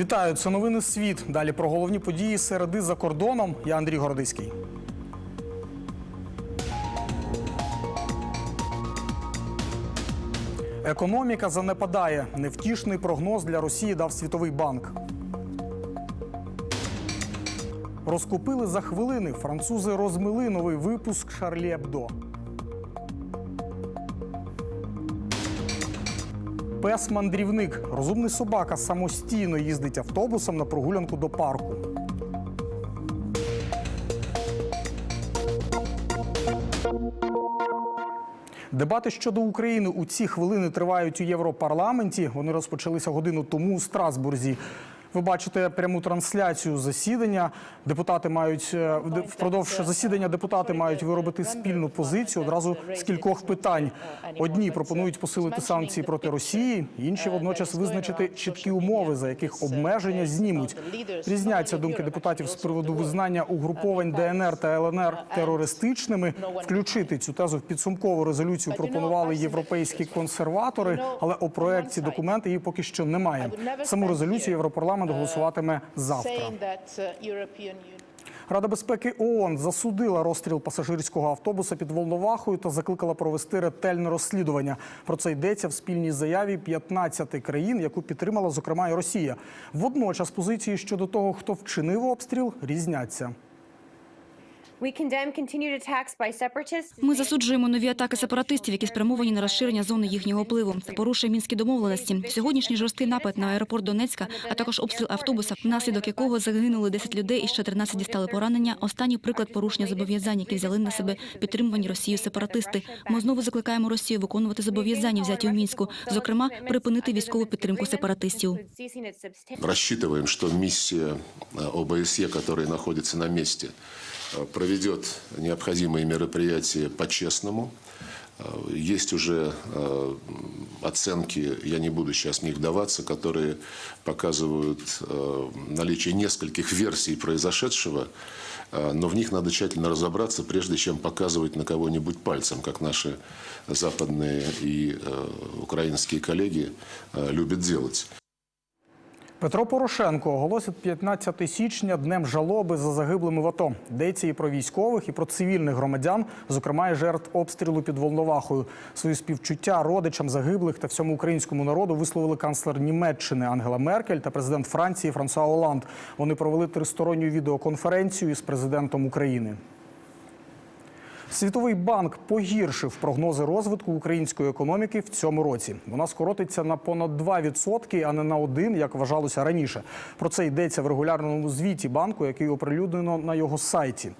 Вітаю, це новини світ. Далі про головні події середи за кордоном. Я Андрій Городиський. Економіка занепадає. Невтішний прогноз для Росії дав Світовий банк. Розкупили за хвилини. Французи розмили новий випуск Шарлі Ебдо. Пес-мандрівник. Розумний собака самостійно їздить автобусом на прогулянку до парку. Дебати щодо України у ці хвилини тривають у Європарламенті. Вони розпочалися годину тому у Страсбурзі. Ви бачите пряму трансляцію засідання. Депутати мають е, впродовж засідання депутати мають виробити спільну позицію одразу з кількох питань. Одні пропонують посилити санкції проти Росії, інші водночас визначити чіткі умови, за яких обмеження знімуть. Різняться думки депутатів з приводу визнання угруповань ДНР та ЛНР терористичними. Включити цю тезу в підсумкову резолюцію пропонували європейські консерватори, але у проекті документа її поки що немає. Саму резолюцію Європарламент голосуватиме завтра. saying that uh, European Union Рада безпеки ООН засудила розстріл пасажирського автобуса під Волновахою та закликала провести ретельне розслідування. Про це йдеться в спільній заяві 15 країн, яку підтримала зокрема і Росія. Водночас позиції щодо того, хто вчинив обстріл, різняться. Ми засуджуємо нові атаки сепаратистів, які спрямовані на розширення зони їхнього впливу. Це порушує мінські домовленості. Сьогоднішній жорсткий напад на аеропорт Донецька, а також обстріл автобуса, внаслідок якого загинули 10 людей і ще 13 дістали поранення. Останній приклад порушення зобов'язань, які взяли на себе підтримувані Росією сепаратисти. Ми знову закликаємо Росію виконувати зобов'язання, взяті у мінську, зокрема припинити військову підтримку сепаратистів. Ceasing its substantial Рассчитываем, что миссия э, ОБСЕ, которая находится на месте, э, проведет необходимые мероприятия по-честному. Э, Есть уже э, оценки, я не буду сейчас в них вдаваться, которые показывают э, наличие нескольких версий произошедшего, но в них надо тщательно разобраться, прежде чем показывать на кого-нибудь пальцем, как наши западные и украинские коллеги любят делать. Петро Порошенко оголосить 15 січня днем жалоби за загиблими в АТО. Йдеться і про військових, і про цивільних громадян, зокрема і жертв обстрілу під Волновахою. Свої співчуття родичам загиблих та всьому українському народу висловили канцлер Німеччини Ангела Меркель та президент Франції Франсуа Оланд. Вони провели тристоронню відеоконференцію із президентом України. Світовий банк погіршив прогнози розвитку української економіки в цьому році. Вона скоротиться на понад 2%, а не на 1%, як вважалося раніше. Про це йдеться в регулярному звіті банку, який оприлюднено на його сайті.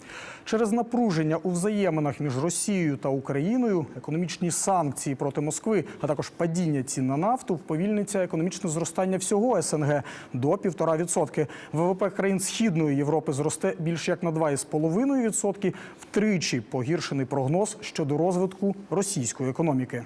Через напруження у взаєминах між Росією та Україною, економічні санкції проти Москви, а також падіння цін на нафту, вповільниться економічне зростання всього СНГ до 1,5%. ВВП країн Східної Європи зросте більш як на 2,5%, втричі погіршений прогноз щодо розвитку російської економіки.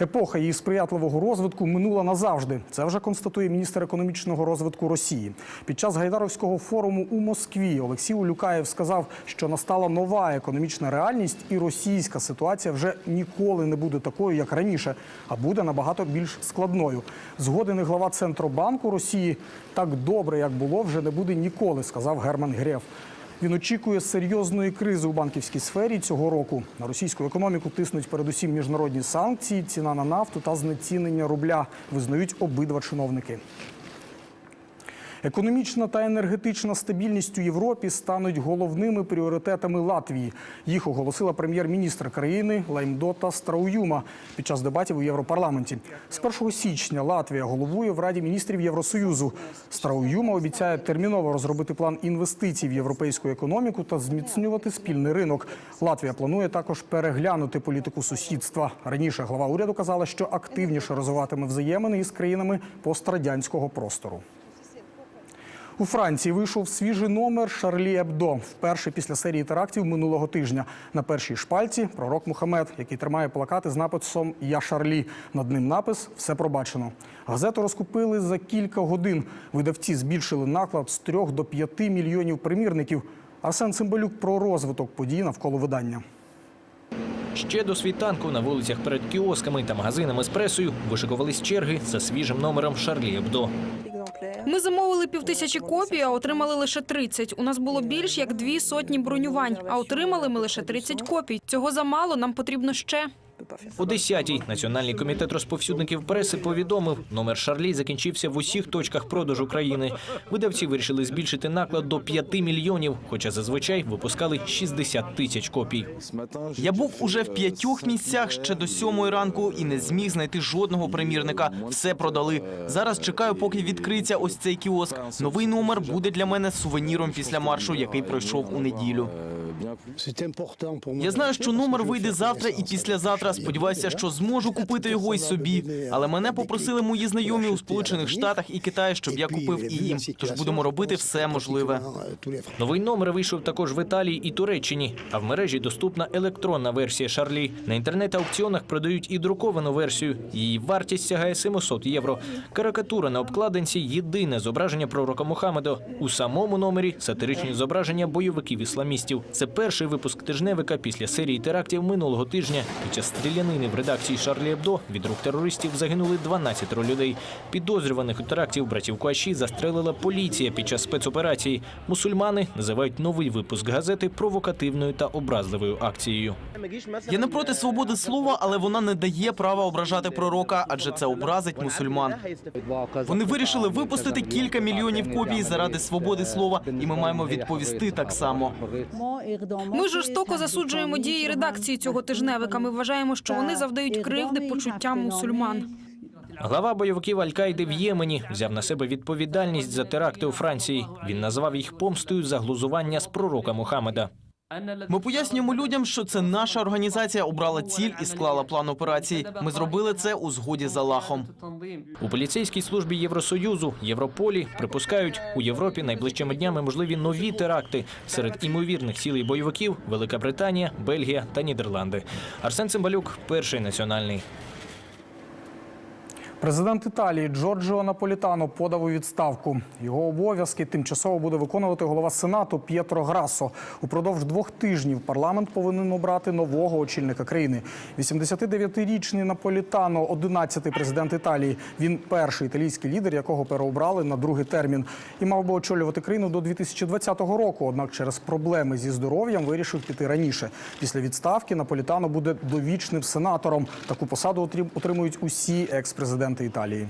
Епоха її сприятливого розвитку минула назавжди. Це вже констатує міністр економічного розвитку Росії. Під час Гайдаровського форуму у Москві Олексій Улюкаєв сказав, що настала нова економічна реальність, і російська ситуація вже ніколи не буде такою, як раніше, а буде набагато більш складною. Згоден і глава Центробанку Росії так добре, як було, вже не буде ніколи, сказав Герман Греф. Він очікує серйозної кризи у банківській сфері цього року. На російську економіку тиснуть передусім міжнародні санкції, ціна на нафту та знецінення рубля. Визнають обидва чиновники. Економічна та енергетична стабільність у Європі стануть головними пріоритетами Латвії. Їх оголосила прем'єр-міністр країни Лаймдота Страуюма під час дебатів у Європарламенті. З 1 січня Латвія головує в Раді міністрів Євросоюзу. Страуюма обіцяє терміново розробити план інвестицій в європейську економіку та зміцнювати спільний ринок. Латвія планує також переглянути політику сусідства. Раніше глава уряду казала, що активніше розвиватиме взаємини із країнами пострадянського простору. У Франції вийшов свіжий номер Шарлі Ебдо. Вперше після серії терактів минулого тижня. На першій шпальці пророк Мухаммед, який тримає плакати з написом Я Шарлі. Над ним напис Все пробачено. Газету розкупили за кілька годин. Видавці збільшили наклад з 3 до 5 мільйонів примірників. Арсен Цимбалюк про розвиток подій навколо видання. Ще до світанку на вулицях перед кіосками та магазинами з пресою вишикувались черги за свіжим номером Шарлі Ебдо. Ми замовили півтисячі копій, а отримали лише 30. У нас було більш як дві сотні бронювань, а отримали ми лише 30 копій. Цього замало, нам потрібно ще. О 10-й Національний комітет розповсюдників преси повідомив, номер Шарлі закінчився в усіх точках продажу країни. Видавці вирішили збільшити наклад до 5 мільйонів, хоча зазвичай випускали 60 тисяч копій. Я був уже в п'ятьох місцях ще до сьомої ранку і не зміг знайти жодного примірника. Все продали. Зараз чекаю, поки відкриється ось цей кіоск. Новий номер буде для мене сувеніром після маршу, який пройшов у неділю. Я знаю, що номер вийде завтра і післязавтра. Сподіваюся, що зможу купити його й собі. Але мене попросили мої знайомі у Сполучених Штатах і Китаї, щоб я купив і їм. Тож будемо робити все можливе. Новий номер вийшов також в Італії і Туреччині, а в мережі доступна електронна версія Шарлі. На інтернет-аукціонах продають і друковану версію. Її вартість сягає 700 євро. Карикатура на обкладинці єдине зображення пророка Мухаммеда. У самому номері сатиричні зображення бойовиків ісламістів. Це перший випуск тижневика після серії терактів минулого тижня. Під час стрілянини в редакції Шарлі Ебдо від рук терористів загинули 12 людей. Підозрюваних у терактів братів Куаші застрелила поліція під час спецоперації. Мусульмани називають новий випуск газети провокативною та образливою акцією. Я не проти свободи слова, але вона не дає права ображати пророка, адже це образить мусульман. Вони вирішили випустити кілька мільйонів копій заради свободи слова, і ми маємо відповісти так само. Ми жорстоко засуджуємо дії редакції цього тижневика. Ми вважаємо, що вони завдають кривди почуттям мусульман. Глава бойовиків Аль-Каїди в Ємені взяв на себе відповідальність за теракти у Франції. Він назвав їх помстою за глузування з пророка Мухаммеда. Ми пояснюємо людям, що це наша організація обрала ціль і склала план операції. Ми зробили це у згоді з Аллахом. У поліцейській службі Євросоюзу Європолі припускають, у Європі найближчими днями можливі нові теракти серед імовірних цілей бойовиків Велика Британія, Бельгія та Нідерланди. Арсен Цимбалюк, перший національний. Президент Італії Джорджіо Наполітано подав у відставку. Його обов'язки тимчасово буде виконувати голова Сенату П'єтро Грасо. Упродовж двох тижнів парламент повинен обрати нового очільника країни. 89-річний Наполітано, 11-й президент Італії. Він перший італійський лідер, якого переобрали на другий термін, і мав би очолювати країну до 2020 року. Однак через проблеми зі здоров'ям вирішив піти раніше. Після відставки Наполітано буде довічним сенатором. Таку посаду отрим- отримують усі екс-президенти Італії.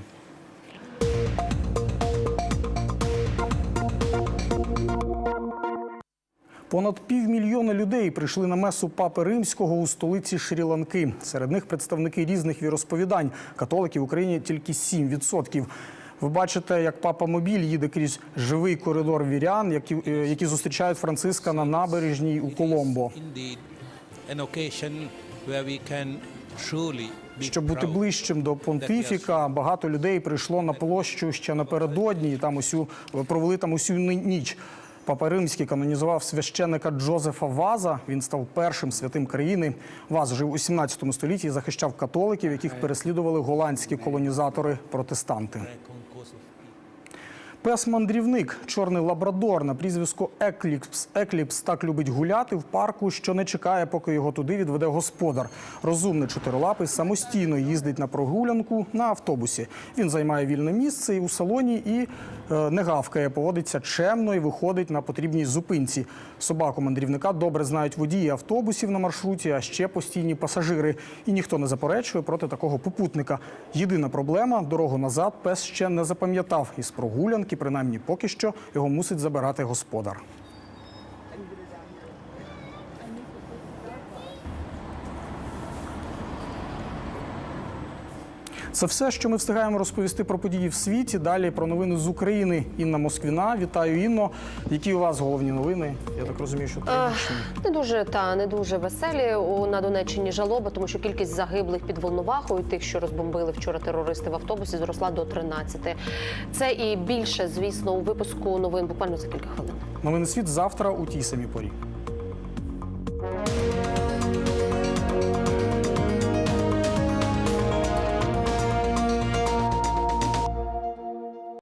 Понад півмільйона людей прийшли на месу папи римського у столиці Шрі-Ланки. Серед них представники різних віросповідань. Католиків в Україні тільки 7%. Ви бачите, як папа Мобіль їде крізь живий коридор вірян, які, е, які зустрічають Франциска на набережній у Коломбо. Щоб бути ближчим до понтифіка, багато людей прийшло на площу ще напередодні. І там усю провели там усю ніч. Папа Римський канонізував священника Джозефа Ваза. Він став першим святим країни. Ваз жив у 17 столітті і захищав католиків, яких переслідували голландські колонізатори-протестанти. Пес-мандрівник, чорний лабрадор на прізвисько Екліпс. Екліпс так любить гуляти в парку, що не чекає, поки його туди відведе господар. Розумний чотирилапий самостійно їздить на прогулянку на автобусі. Він займає вільне місце і у салоні і не гавкає, поводиться чемно і виходить на потрібній зупинці. Собаку мандрівника добре знають водії автобусів на маршруті, а ще постійні пасажири. І ніхто не заперечує проти такого попутника. Єдина проблема дорогу назад пес ще не запам'ятав. Із прогулянки, принаймні поки що, його мусить забирати господар. Це все, що ми встигаємо розповісти про події в світі. Далі про новини з України. Інна Москвіна. Вітаю, Інно. Які у вас головні новини? Я так розумію, що трагічні. Не дуже та не дуже веселі у на Донеччині жалоба, тому що кількість загиблих під Волновахою, тих, що розбомбили вчора терористи в автобусі, зросла до 13. Це і більше, звісно, у випуску новин буквально за кілька хвилин. Новини світ завтра у тій самій порі.